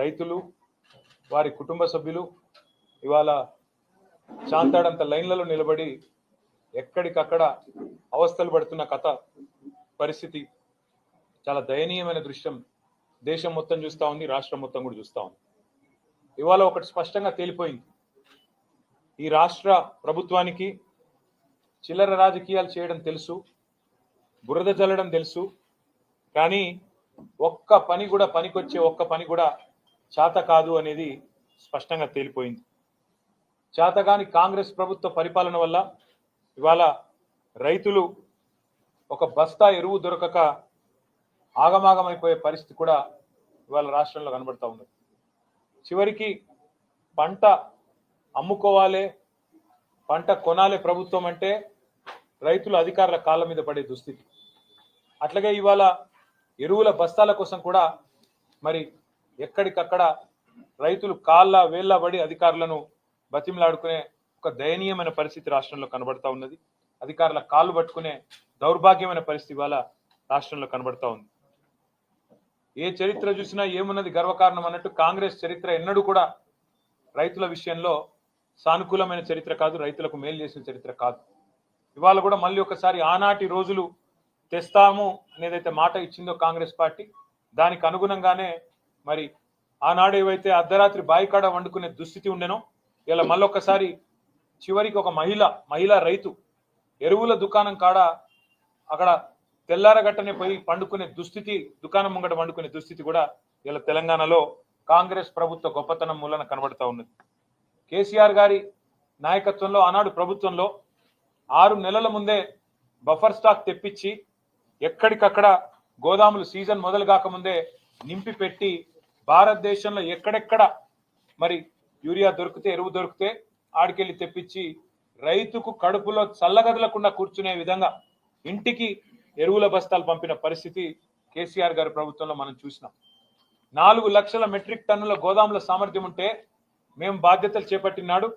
రైతులు వారి కుటుంబ సభ్యులు ఇవాళ శాంతాడంత లైన్లలో నిలబడి ఎక్కడికక్కడ అవస్థలు పడుతున్న కథ పరిస్థితి చాలా దయనీయమైన దృశ్యం. దేశం మొత్తం చూస్తూ ఉంది రాష్ట్రం మొత్తం కూడా చూస్తూ ఉంది. ఇవాళ ఒకటి స్పష్టంగా తేలిపోయింది. ఈ రాష్ట్ర ప్రభుత్వానికి చిల్లర రాజకీయాలు చేయడం తెలుసు బురద జల్లడం తెలుసు కానీ ఒక్క పని కూడా పనికొచ్చే ఒక్క పని కూడా చేత కాదు అనేది స్పష్టంగా తేలిపోయింది. చేతగాని కాంగ్రెస్ ప్రభుత్వ పరిపాలన వల్ల ఇవాళ రైతులు ఒక బస్తా ఎరువు దొరకక ఆగమాగమైపోయే పరిస్థితి కూడా ఇవాళ రాష్ట్రంలో కనబడతా ఉంది. చివరికి పంట అమ్ముకోవాలి పంట కొనాలి ప్రభుత్వం అంటే రైతులు అధికారుల కాళ్ళ మీద పడే దుస్థితి. అట్లాగే ఇవాళ ఎరువుల బస్తాల కోసం కూడా మరి ఎక్కడికక్కడ రైతులు కాళ్ళ వేళ్ళ పడి అధికారులను బతిమలాడుకునే ఒక దయనీయమైన పరిస్థితి రాష్ట్రంలో కనబడతా ఉన్నది. అధికారుల కాళ్ళు పట్టుకునే దౌర్భాగ్యమైన పరిస్థితి ఇవాళ రాష్ట్రంలో కనబడతా ఉంది. ఏ చరిత్ర చూసినా ఏమున్నది గర్వకారణం అన్నట్టు కాంగ్రెస్ చరిత్ర ఎన్నడూ కూడా రైతుల విషయంలో సానుకూలమైన చరిత్ర కాదు రైతులకు మేలు చేసిన చరిత్ర కాదు. ఇవాళ కూడా మళ్ళీ ఒకసారి ఆనాటి రోజులు తెస్తాము అనేదైతే మాట ఇచ్చిందో కాంగ్రెస్ పార్టీ దానికి అనుగుణంగానే మరి ఆనాడు ఏవైతే అర్ధరాత్రి బాయికాడ వండుకునే దుస్థితి ఉండెనో ఇలా మళ్ళొక్కసారి చివరికి ఒక మహిళ మహిళా రైతు ఎరువుల దుకాణం కాడ అక్కడ తెల్లారగట్టనే పోయి పండుకునే దుస్థితి దుకాణం ముంగట వండుకునే దుస్థితి కూడా ఇలా తెలంగాణలో కాంగ్రెస్ ప్రభుత్వ గొప్పతనం మూలన కనబడతా ఉన్నది. కేసీఆర్ గారి నాయకత్వంలో ఆనాడు ప్రభుత్వంలో ఆరు నెలల ముందే బఫర్ స్టాక్ తెప్పించి ఎక్కడికక్కడ గోదాములు సీజన్ మొదలు కాకముందే నింపి పెట్టి భారతదేశంలో ఎక్కడెక్కడ మరి యూరియా దొరికితే ఎరువు దొరికితే ఆడికెళ్ళి తెప్పించి రైతుకు కడుపులో చల్లగదలకుండా కూర్చునే విధంగా ఇంటికి ఎరువుల బస్తాలు పంపిన పరిస్థితి కేసీఆర్ గారి ప్రభుత్వంలో మనం చూసినాం. నాలుగు లక్షల మెట్రిక్ టన్నుల గోదాముల సామర్థ్యం ఉంటే మేము బాధ్యతలు చేపట్టినాడు.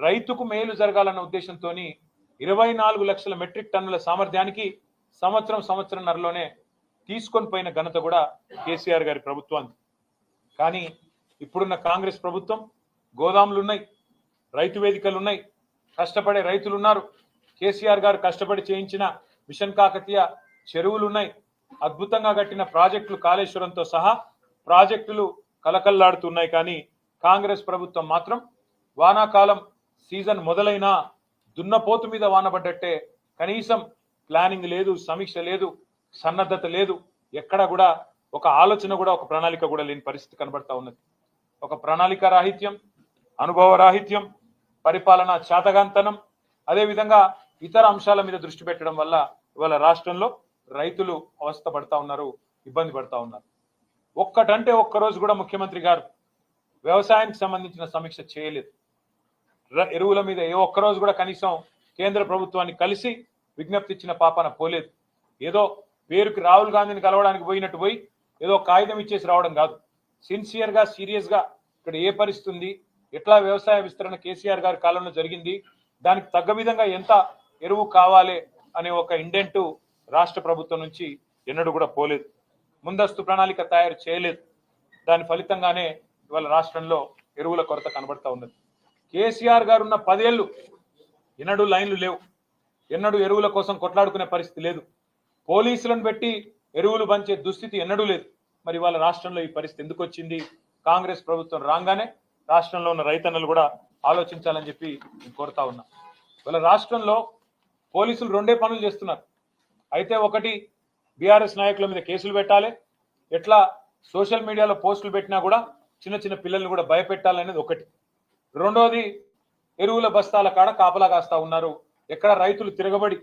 రైతుకు మేలు జరగాలన్న ఉద్దేశంతో ఇరవై నాలుగు లక్షల మెట్రిక్ టన్నుల సామర్థ్యానికి సంవత్సరం సంవత్సరంన్నరలోనే తీసుకొని పోయిన ఘనత కూడా కేసీఆర్ గారి ప్రభుత్వానికి కానీ ఇప్పుడున్న కాంగ్రెస్ ప్రభుత్వం గోదాములు ఉన్నాయి రైతు వేదికలు ఉన్నాయి కష్టపడే రైతులు ఉన్నారు కేసీఆర్ గారు కష్టపడి చేయించిన మిషన్ కాకతీయ చెరువులు ఉన్నాయి అద్భుతంగా కట్టిన ప్రాజెక్టులు కాళేశ్వరంతో సహా ప్రాజెక్టులు కలకల్లాడుతున్నాయి. కానీ కాంగ్రెస్ ప్రభుత్వం మాత్రం వానాకాలం సీజన్ మొదలైనా దున్నపోతు మీద వానబడ్డట్టే కనీసం ప్లానింగ్ లేదు సమీక్ష లేదు సన్నద్ధత లేదు. ఎక్కడ కూడా ఒక ఆలోచన కూడా ఒక ప్రణాళిక కూడా లేని పరిస్థితి కనబడతా ఉన్నది. ఒక ప్రణాళిక రాహిత్యం అనుభవ రాహిత్యం పరిపాలన చాతగాంతనం అదేవిధంగా ఇతర అంశాల మీద దృష్టి పెట్టడం వల్ల ఇవాళ రాష్ట్రంలో రైతులు అవస్థ పడతా ఉన్నారు ఇబ్బంది పడతా ఉన్నారు. ఒక్కటంటే ఒక్కరోజు కూడా ముఖ్యమంత్రి గారు వ్యవసాయానికి సంబంధించిన సమీక్ష చేయలేదు. ఎరువుల మీద ఏ ఒక్కరోజు కూడా కనీసం కేంద్ర ప్రభుత్వాన్ని కలిసి విజ్ఞప్తి ఇచ్చిన పాపన పోలేదు. ఏదో పేరుకి రాహుల్ గాంధీని కలవడానికి పోయినట్టు పోయి ఏదో కాగితం ఇచ్చేసి రావడం కాదు. సిన్సియర్గా సీరియస్గా ఇక్కడ ఏ పరిస్థితి ఉంది ఎట్లా వ్యవసాయ విస్తరణ కేసీఆర్ గారి కాలంలో జరిగింది దానికి తగ్గ విధంగా ఎంత ఎరువు కావాలి అనే ఒక ఇండెంటు రాష్ట్ర ప్రభుత్వం నుంచి ఎన్నడూ కూడా పోలేదు. ముందస్తు ప్రణాళిక తయారు చేయలేదు. దాని ఫలితంగానే ఇవాళ రాష్ట్రంలో ఎరువుల కొరత కనబడతా ఉన్నది. కేసీఆర్ గారు ఉన్న పదేళ్ళు ఎన్నడూ లైన్లు లేవు. ఎన్నడూ ఎరువుల కోసం కొట్లాడుకునే పరిస్థితి లేదు. పోలీసులను పెట్టి ఎరువులు పంచే దుస్థితి ఎన్నడూ లేదు. మరి వాళ్ళ రాష్ట్రంలో ఈ పరిస్థితి ఎందుకు వచ్చింది? కాంగ్రెస్ ప్రభుత్వం రాగానే రాష్ట్రంలో ఉన్న రైతన్నలు కూడా ఆలోచించాలని చెప్పి నేను కోరుతా ఉన్నా. వాళ్ళ రాష్ట్రంలో పోలీసులు రెండే పనులు చేస్తున్నారు. అయితే ఒకటి బీఆర్ఎస్ నాయకుల మీద కేసులు పెట్టాలి. ఎట్లా సోషల్ మీడియాలో పోస్టులు పెట్టినా కూడా చిన్న చిన్న పిల్లల్ని కూడా భయపెట్టాలనేది ఒకటి. రెండోది ఎరువుల బస్తాల కాడ కాపలా కాస్తా ఉన్నారు. ఎక్కడ రైతులు తిరగబడి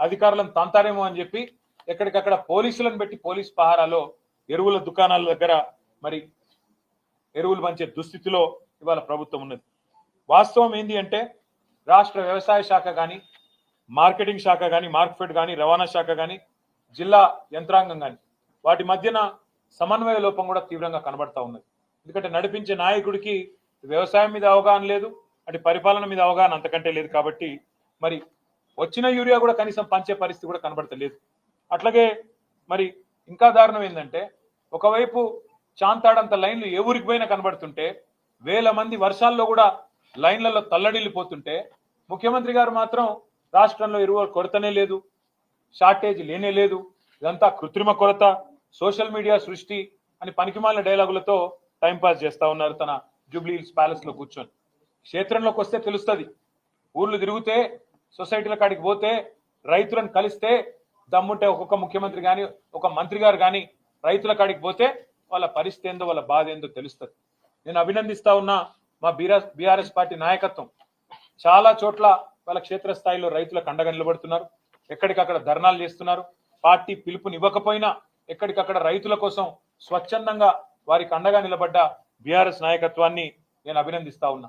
అధికారులను తంతారేమో అని చెప్పి ఎక్కడికక్కడ పోలీసులను పెట్టి పోలీస్ పహారాలో ఎరువుల దుకాణాల దగ్గర మరి ఎరువులు పంచే దుస్థితిలో ఇవాళ ప్రభుత్వం ఉన్నది. వాస్తవం ఏంటి అంటే రాష్ట్ర వ్యవసాయ శాఖ కానీ మార్కెటింగ్ శాఖ కానీ మార్కెట్ కానీ రవాణా శాఖ కానీ జిల్లా యంత్రాంగం కానీ వాటి మధ్యన సమన్వయ లోపం కూడా తీవ్రంగా కనబడతా ఉన్నది. ఎందుకంటే నడిపించే నాయకుడికి వ్యవసాయం మీద అవగాహన లేదు అంటే పరిపాలన మీద అవగాహన అంతకంటే లేదు కాబట్టి మరి వచ్చిన యూరియా కూడా కనీసం పంచే పరిస్థితి కూడా కనబడతలేదు. అట్లాగే మరి ఇంకా దారుణం ఏంటంటే ఒకవైపు చాంతాడంత లైన్లు ఏ ఊరికి పోయినా కనబడుతుంటే వేల మంది వర్షాల్లో కూడా లైన్లలో తల్లడిల్లిపోతుంటే ముఖ్యమంత్రి గారు మాత్రం రాష్ట్రంలో ఎరువుల కొరతనే లేదు షార్టేజ్ లేనే లేదు ఇదంతా కృత్రిమ కొరత సోషల్ మీడియా సృష్టి అని పనికిమాలిన డైలాగులతో టైంపాస్ చేస్తా ఉన్నారు తన జూబ్లీ హిల్స్ ప్యాలెస్లో కూర్చొని. క్షేత్రంలోకి వస్తే తెలుస్తుంది. ఊర్లు తిరిగితే సొసైటీల కాడికి పోతే రైతులను కలిస్తే దమ్ముంటే ఒక్కొక్క ముఖ్యమంత్రి కానీ ఒక మంత్రి గారు కానీ రైతుల కాడికి పోతే వాళ్ళ పరిస్థితి ఏందో వాళ్ళ బాధ ఏందో తెలుస్తుంది. నేను అభినందిస్తా ఉన్నా మా బీఆర్ బీఆర్ఎస్ పార్టీ నాయకత్వం. చాలా చోట్ల వాళ్ళ క్షేత్రస్థాయిలో రైతులకు అండగా నిలబడుతున్నారు ఎక్కడికక్కడ ధర్నాలు చేస్తున్నారు. పార్టీ పిలుపునివ్వకపోయినా ఎక్కడికక్కడ రైతుల కోసం స్వచ్ఛందంగా వారికి అండగా నిలబడ్డ బీఆర్ఎస్ నాయకత్వాన్ని నేను అభినందిస్తా ఉన్నా.